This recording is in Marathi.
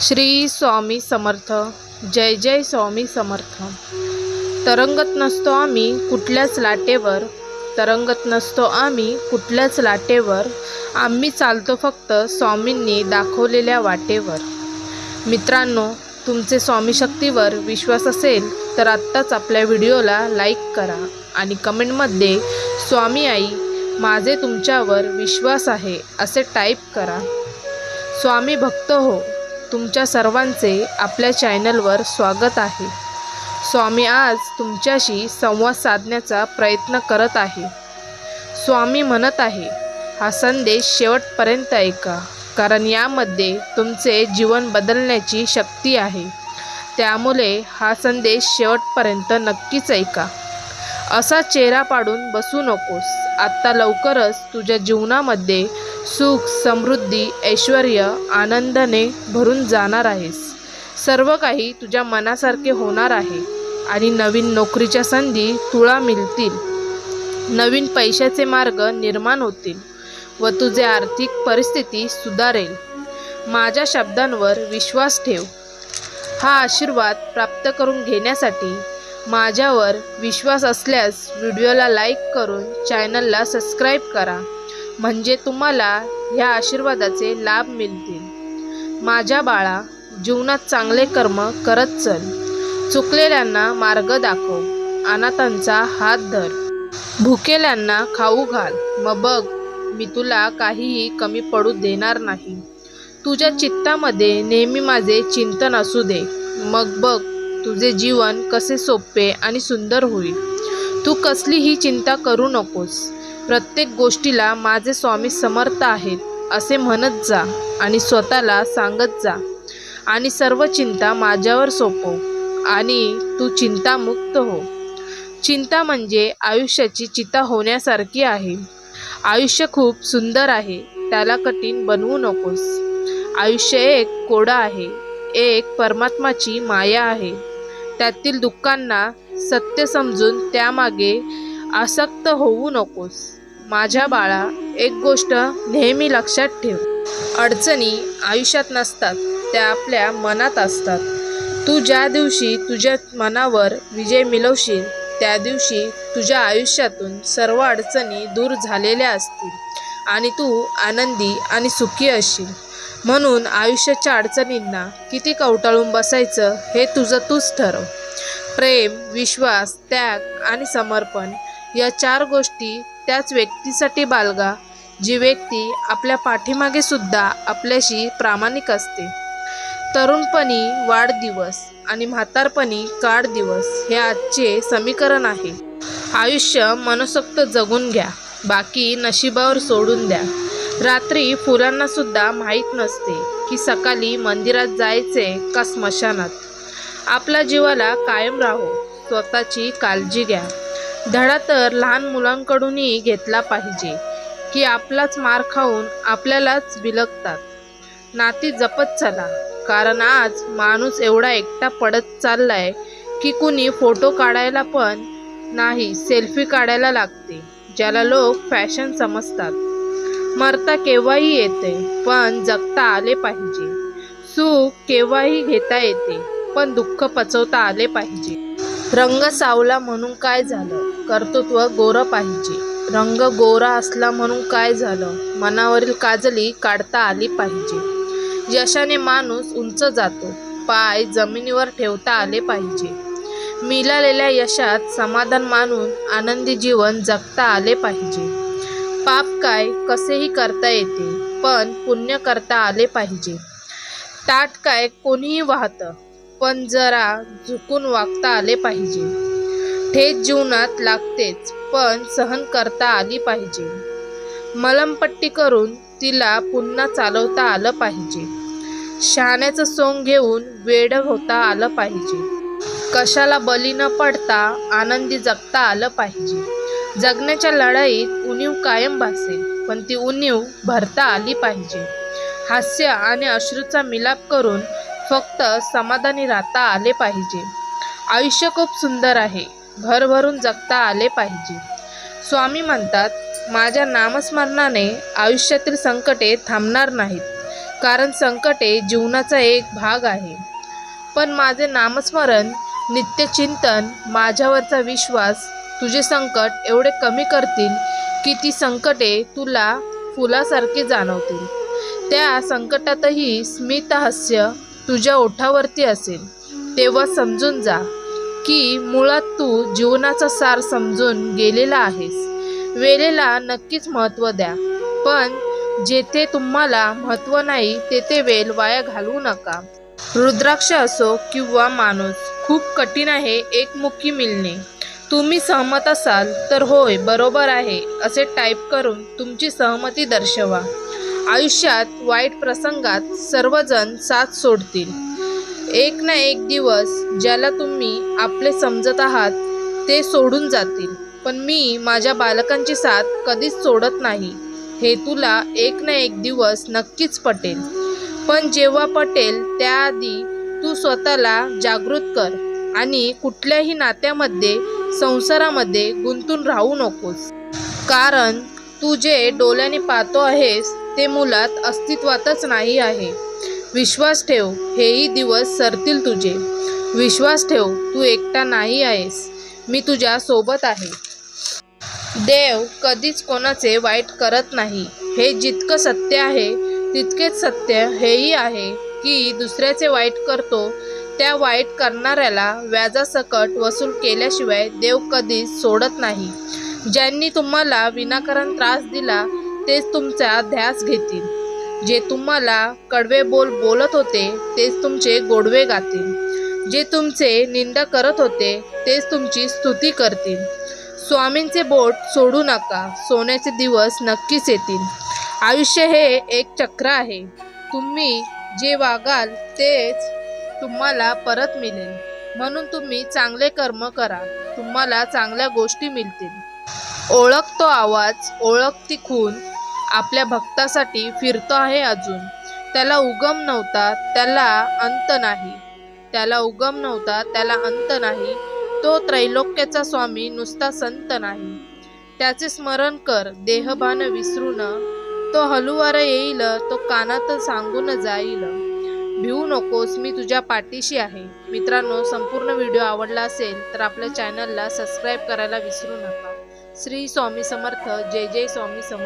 श्री स्वामी समर्थ. जय जय स्वामी समर्थ. तरंगत नसतो आम्ही कुठल्याच लाटेवर. तरंगत नसतो आम्ही कुठल्याच लाटेवर. आम्ही चालतो फक्त स्वामींनी दाखवलेल्या वाटेवर. मित्रांनो तुमचे स्वामी शक्तीवर विश्वास असेल तर आत्ताच आपल्या व्हिडिओला लाईक करा आणि कमेंटमध्ये स्वामी आई माझे तुमच्यावर विश्वास आहे असे टाईप करा. स्वामी भक्त हो तुमच्या सर्वांचे आपल्या चॅनलवर स्वागत आहे. स्वामी आज तुमच्याशी संवाद साधण्याचा प्रयत्न करत आहे. स्वामी म्हणत आहे हा संदेश शेवटपर्यंत ऐका कारण यामध्ये तुमचे जीवन बदलण्याची शक्ती आहे. त्यामुळे हा संदेश शेवटपर्यंत नक्कीच ऐका. असा चेहरा पाडून बसू नकोस. आत्ता लवकरच तुझ्या जीवनामध्ये सुख समृद्धी ऐश्वर आनंदाने भरून जाणार आहेस. सर्व काही तुझ्या मनासारखे होणार आहे आणि नवीन नोकरीच्या संधी तुला मिळतील. नवीन पैशाचे मार्ग निर्माण होतील व तुझे आर्थिक परिस्थिती सुधारेल. माझ्या शब्दांवर विश्वास ठेव. हा आशीर्वाद प्राप्त करून घेण्यासाठी माझ्यावर विश्वास असल्यास व्हिडिओला लाईक करून चॅनलला सबस्क्राईब करा. म्हणजे तुम्हाला ह्या आशीर्वादाचे लाभ मिळतील. माझ्या बाळा जीवनात चांगले कर्म करत चल. चुकलेल्यांना मार्ग दाखव. अनाथांचा हात धर. भुकेल्यांना खाऊ घाल. मग बघ मी तुला काहीही कमी पडू देणार नाही. तुझ्या चित्तामध्ये नेहमी माझे चिंतन असू दे. मग बघ तुझे जीवन कसे सोपे आणि सुंदर होईल. तू कसलीही चिंता करू नकोस. प्रत्येक गोष्टीला माझे स्वामी समर्थ आहेत असे म्हणत जा आणि स्वतःला सांगत जा. आणि सर्व चिंता माझ्यावर सोपव आणि तू चिंतामुक्त हो. चिंता म्हणजे आयुष्याची चिता होण्यासारखी आहे. आयुष्य खूप सुंदर आहे त्याला कठीण बनवू नकोस. आयुष्य एक कोडा आहे एक परमात्माची माया आहे. त्यातील दुःखांना सत्य समजून त्यामागे आसक्त होऊ नकोस. माझ्या बाळा एक गोष्ट नेहमी लक्षात ठेव. अडचणी आयुष्यात नसतात त्या आपल्या मनात असतात. तू ज्या दिवशी तुझ्या मनावर विजय मिळवशील त्या दिवशी तुझ्या आयुष्यातून सर्व अडचणी दूर झालेल्या असतील आणि तू आनंदी आणि सुखी असशील म्हणून आयुष्याच्या अडचणींना किती कवटाळून बसायचं हे तुझं तूच ठरव. प्रेम विश्वास त्याग आणि समर्पण या चार गोष्टी त्याच व्यक्तीसाठी बाळगा जी व्यक्ती आपल्या पाठीमागे सुद्धा आपल्याशी प्रामाणिक असते. तरुणपणी वाढदिवस आणि म्हातारपणी काढदिवस हे आजचे समीकरण आहे. आयुष्य मनसोक्त जगून घ्या बाकी नशिबावर सोडून द्या. रात्री फुलांना सुद्धा माहीत नसते की सकाळी मंदिरात जायचे का स्मशानात. आपल्या जीवाला कायम राहो स्वतःची काळजी घ्या. धडा तर लहान मुलांकडूनही घेतला पाहिजे की आपलाच मार खाऊन आपल्यालाच बिलगतात. नाती जपत चला कारण आज माणूस एवढा एकटा पडत चाललाय की कुणी फोटो काढायला पण नाही सेल्फी काढायला लागते ज्याला लोक फॅशन समजतात. मरता केव्हाही येते पण जगता आले पाहिजे. सुख केव्हाही घेता येते पण दुःख पचवता आले पाहिजे. रंग सावला म्हणून काय झालं? कर्तृत्व गोरं पाहिजे. रंग गोरा असला म्हणून काय झालं? मनावरील काजली काढता आली पाहिजे. यशाने माणूस उंच जातो. पाय जमिनीवर ठेवता आले पाहिजे. मिळालेल्या यशात समाधान मानून आनंदी जीवन जगता आले पाहिजे. पाप काय? कसेही करता येते पण पुण्य करता आले पाहिजे. ताट काय? कोणीही वाहतं. पण जरा झुकून वागता आले पाहिजे. ठेच जीवनात लागतेच पण सहन करता आली पाहिजे. मलमपट्टी करून तिला पुन्हा चालवता आलं पाहिजे. शहाण्याचं सोंग घेऊन वेड होता आलं पाहिजे. कशाला बली न पडता आनंदी जगता आलं पाहिजे. जगण्याच्या लढाईत उणीव कायम भासेल पण ती उणीव भरता आली पाहिजे. हास्य आणि अश्रूचा मिलाप करून फक्त समाधानी राहता आले पाहिजे. आयुष्य खूप सुंदर आहे. भरभरून जगता आले पाहिजे. स्वामी म्हणतात माझ्या नामस्मरणाने आयुष्यातील संकटे थांबणार नाहीत. कारण संकटे जीवनाचा एक भाग आहे. पण माझे नामस्मरण नित्यचिंतन माझ्यावरचा विश्वास तुझे संकट एवढे कमी करतील की ती संकटे तुला फुलासारखी जाणवतील. त्या संकटातही स्मितहास्य तुझ्या ओठावरती असेल तेव्हा समजून जा की मुळात तू जीवनाचा सार समजून गेलेला आहेस. वेळेला नक्कीच महत्त्व द्या पण जेथे तुम्हाला महत्त्व नाही तेथे वेळ वाया घालवू नका. रुद्राक्ष असो किंवा माणूस खूप कठीण आहे एकमुखी मिळणे. तुम्ही सहमत असाल तर होय बरोबर आहे असे टाईप करून तुमची सहमती दर्शवा. आयुष्यात वाईट प्रसंगात सर्वजण साथ सोडतील. एक ना एक दिवस ज्याला तुम्ही आपले समजत आहात ते सोडून जातील. पण मी माझ्या बालकांची साथ कधीच सोडत नाही. हे तुला एक ना एक दिवस नक्कीच पटेल. पण जेव्हा पटेल त्याआधी तू स्वतःला जागृत कर आणि कुठल्याही नात्यामध्ये संसारामध्ये गुंतून राहू नकोस. कारण तू जे डोळ्याने पाहतो आहेस ते मुलात अस्तित्वातच नाही आहे. विश्वास ठेव हेही दिवस सरतील तुझे. विश्वास ठेव तू एकटा नाही आहेस. मी तुझ्या सोबत आहे. देव कधीच कोणाचे वाईट करत नाही. हे जितकं सत्य आहे तितकेच सत्य हेही आहे की दुसऱ्याचे वाईट करतो त्या वाईट करणाऱ्याला व्याजासकट वसूल केल्याशिवाय देव कधीच सोडत नाही. ज्यांनी तुम्हाला विनाकारण त्रास दिला तेच तुमचा ध्यास घेतील. जे तुम्हाला कडवे बोल बोलत होते तेच तुमचे गोडवे गातील. जे तुमचे निंदा करत होते तेच तुमची स्तुती करतील. स्वामींचे बोट सोडू नका सोन्याचे दिवस नक्कीच येतील. आयुष्य हे एक चक्र आहे. तुम्ही जे वागाल तेच तुम्हाला परत मिळेल. म्हणून तुम्ही चांगले कर्म करा तुम्हाला चांगल्या गोष्टी मिळतील. ओळख तो आवाज ओळख ती खून आपल्या भक्तासाठी फिरतो आहे अजून. त्याला उगम नव्हता त्याला अंत नाही. त्याला उगम नव्हता त्याला अंत नाही. तो त्रैलोक्याचा स्वामी नुसता संत नाही. त्याचे स्मरण कर देहभान विसरून तो हलुवार येईल तो कानात सांगून जाईल. भिवू नकोस मी तुझ्या पाठीशी आहे. मित्रांनो संपूर्ण व्हिडिओ आवडला असेल तर आपल्या चॅनलला सबस्क्राईब करायला विसरू नका. श्री स्वामी समर्थ जय जय स्वामी समर्थ.